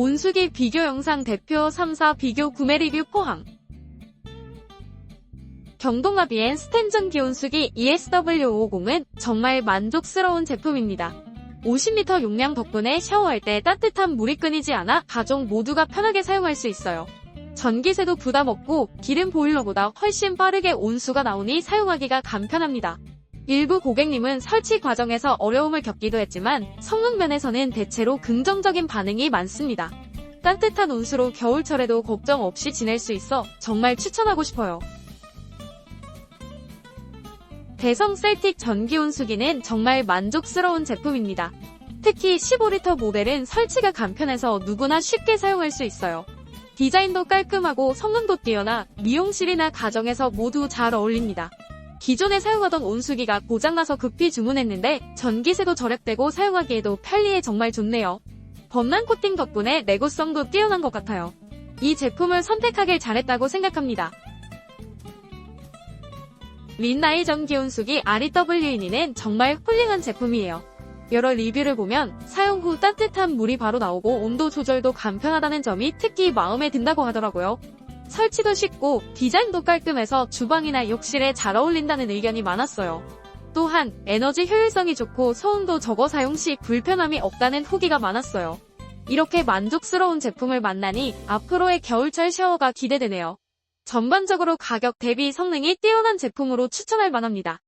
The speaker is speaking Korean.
온수기 비교 영상 대표 3사 비교 구매 리뷰 포함. 경동아 비엔 스탠전 기온수기 E ESW550은 정말 만족스러운 제품입니다. 50리터 용량 덕분에 샤워할 때 따뜻한 물이 끊이지 않아 가족 모두가 편하게 사용할 수 있어요. 전기세도 부담 없고 기름 보일러보다 훨씬 빠르게 온수가 나오니 사용하기가 간편합니다. 일부 고객님은 설치 과정에서 어려움을 겪기도 했지만 성능 면에서는 대체로 긍정적인 반응이 많습니다. 따뜻한 온수로 겨울철에도 걱정 없이 지낼 수 있어 정말 추천하고 싶어요. 대성 셀틱 전기 온수기는 정말 만족스러운 제품입니다. 특히 15리터 모델은 설치가 간편해서 누구나 쉽게 사용할 수 있어요. 디자인도 깔끔하고 성능도 뛰어나 미용실이나 가정에서 모두 잘 어울립니다. 기존에 사용하던 온수기가 고장나서 급히 주문했는데 전기세도 절약되고 사용하기에도 편리해 정말 좋네요. 범란 코팅 덕분에 내구성도 뛰어난 것 같아요. 이 제품을 선택하길 잘했다고 생각합니다. 린나이 전기온수기 REW인이는 정말 훌륭한 제품이에요. 여러 리뷰를 보면 사용 후 따뜻한 물이 바로 나오고 온도 조절도 간편하다는 점이 특히 마음에 든다고 하더라고요. 설치도 쉽고 디자인도 깔끔해서 주방이나 욕실에 잘 어울린다는 의견이 많았어요. 또한 에너지 효율성이 좋고 소음도 적어 사용 시 불편함이 없다는 후기가 많았어요. 이렇게 만족스러운 제품을 만나니 앞으로의 겨울철 샤워가 기대되네요. 전반적으로 가격 대비 성능이 뛰어난 제품으로 추천할 만합니다.